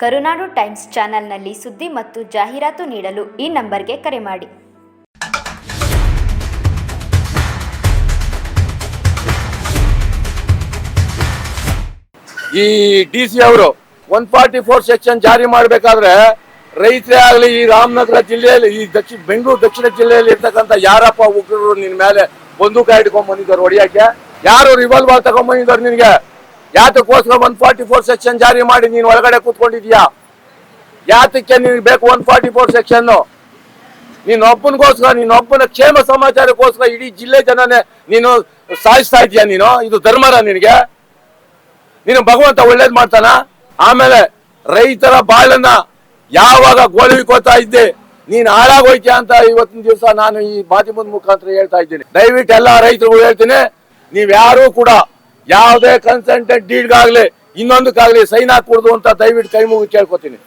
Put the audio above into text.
ಕರುನಾಡು times ಚಾನೆಲ್ನಲ್ಲಿ ಸುದ್ದಿ ಮತ್ತು ಜಾಹೀರಾತು ನೀಡಲು ಈ ನಂಬರ್ಗೆ ಕರೆ ಮಾಡಿ. ಈ ಡಿ ಸಿ ಅವರು ಒನ್ ಫಾರ್ಟಿ ಫೋರ್ ಸೆಕ್ಷನ್ ಜಾರಿ ಮಾಡಬೇಕಾದ್ರೆ ರೈತರೇ ಆಗಲಿ, ಈ ರಾಮನಗರ ಜಿಲ್ಲೆಯಲ್ಲಿ, ಈ ದಕ್ಷಿಣ, ಬೆಂಗಳೂರು ದಕ್ಷಿಣ ಜಿಲ್ಲೆಯಲ್ಲಿ ಇರ್ತಕ್ಕಂಥ ಯಾರಪ್ಪ ಉಗ್ರರು ನಿನ್ನ ಮೇಲೆ ಬಂದೂಕ ಹಿಡ್ಕೊಂಡ್ ಬಂದಿದ್ದಾರೆ ಹೊಡಿಯಕ್ಕೆ ಯಾರು ರಿವಾಲ್ವರ್ ತಗೊಂಡ್ ಬಂದಿದ್ದಾರೆ ನಿನ್ಗೆ? ಯಾತಕ್ಕೋಸ್ಕರ ಒನ್ ಫಾರ್ಟಿ ಫೋರ್ ಸೆಕ್ಷನ್ ಜಾರಿ ಮಾಡಿ ನೀನು ಒಳಗಡೆ ಕೂತ್ಕೊಂಡಿದ್ಯಾ ಯಾತಕ್ಕೆ ನೀನು ಬೇಕು ಒನ್ ಫಾರ್ಟಿ ಫೋರ್ ಸೆಕ್ಷನ್ ನೀನ್ ನೀನೊಬ್ಬನ ಕ್ಷೇಮ ಸಮಾಚಾರಕ್ಕೋಸ್ಕರ ಇಡೀ ಜಿಲ್ಲೆ ಜನನೇ ನೀನು ಸಾಯಿಸ್ತಾ ಇದೀಯ ನೀನು? ಇದು ಧರ್ಮರ ನಿನಗೆ? ನೀನು ಭಗವಂತ ಒಳ್ಳೇದ್ ಮಾಡ್ತಾನ? ಆಮೇಲೆ ರೈತರ ಬಾಳನ್ನ ಯಾವಾಗ ಗೋಳಿಕೋತಾ ಇದ್ದೆ, ನೀನ್ ಹಾಳಾಗೋಯ್ತೀಯ ಅಂತ ಇವತ್ತಿನ ದಿವಸ ನಾನು ಈ ಮಾಧ್ಯಮದ ಮುಖಾಂತರ ಹೇಳ್ತಾ ಇದ್ದೀನಿ. ದಯವಿಟ್ಟು ಎಲ್ಲ ರೈತರಿಗೂ ಹೇಳ್ತೀನಿ ನೀವ್ ಯಾರು ಕೂಡ ಯಾವುದೇ ಕನ್ಸಲ್ಟೆಂಟ್ ಡೀಡ್ಗಾಗ್ಲಿ ಇನ್ನೊಂದಕ್ಕಾಗ್ಲಿ ಸೈನ್ ಹಾಕೂಡ್ದು ಅಂತ ದಯವಿಟ್ಟು ಕೈ ಮುಗಿ ಕೇಳ್ಕೊತೀನಿ.